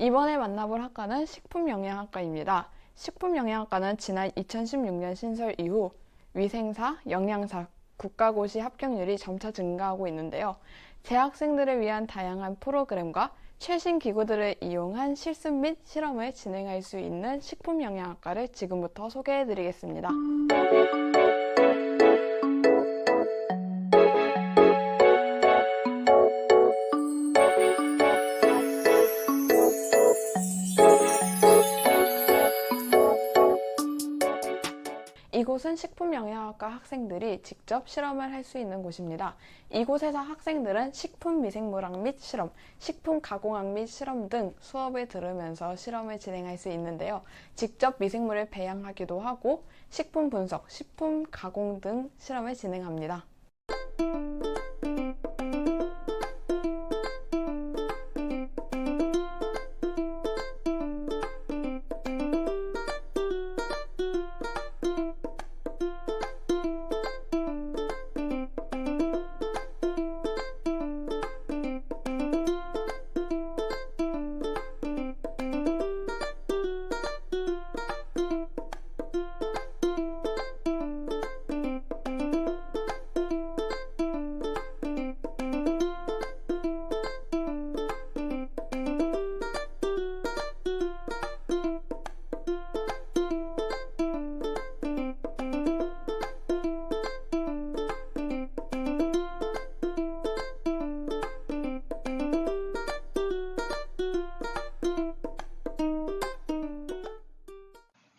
이번에 만나볼 학과는 식품영양학과입니다. 식품영양학과는 지난 2016년 신설 이후 위생사, 영양사, 국가고시 합격률이 점차 증가하고 있는데요. 재학생들을 위한 다양한 프로그램과 최신 기구들을 이용한 실습 및 실험을 진행할 수 있는 식품영양학과를 지금부터 소개해 드리겠습니다. 이곳은 식품영양학과 학생들이 직접 실험을 할 수 있는 곳입니다. 이곳에서 학생들은 식품 미생물학 및 실험, 식품 가공학 및 실험 등 수업을 들으면서 실험을 진행할 수 있는데요. 직접 미생물을 배양하기도 하고 식품 분석, 식품 가공 등 실험을 진행합니다.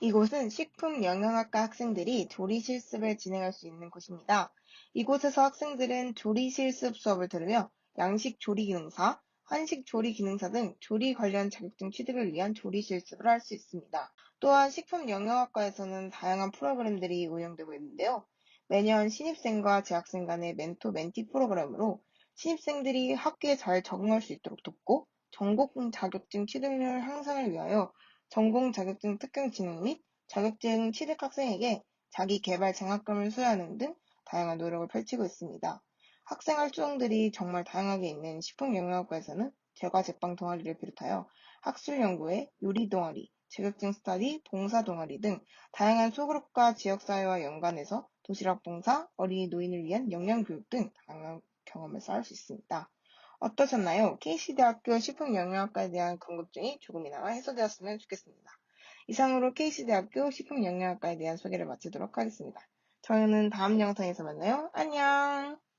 이곳은 식품영양학과 학생들이 조리 실습을 진행할 수 있는 곳입니다. 이곳에서 학생들은 조리 실습 수업을 들으며 양식 조리 기능사, 한식 조리 기능사 등 조리 관련 자격증 취득을 위한 조리 실습을 할 수 있습니다. 또한 식품영양학과에서는 다양한 프로그램들이 운영되고 있는데요. 매년 신입생과 재학생 간의 멘토 멘티 프로그램으로 신입생들이 학교에 잘 적응할 수 있도록 돕고 전공 자격증 취득률 향상을 위하여 전공 자격증 특강 진행 및 자격증 취득 학생에게 자기 개발 장학금을 수여하는 등 다양한 노력을 펼치고 있습니다. 학생 활동들이 정말 다양하게 있는 식품영양학과에서는 제과 제빵 동아리를 비롯하여 학술 연구회, 요리 동아리, 자격증 스터디, 봉사 동아리 등 다양한 소그룹과 지역사회와 연관해서 도시락 봉사, 어린이 노인을 위한 영양교육 등 다양한 경험을 쌓을 수 있습니다. 어떠셨나요? KC대학교 식품영양학과에 대한 궁금증이 조금이나마 해소되었으면 좋겠습니다. 이상으로 KC대학교 식품영양학과에 대한 소개를 마치도록 하겠습니다. 저희는 다음 영상에서 만나요. 안녕!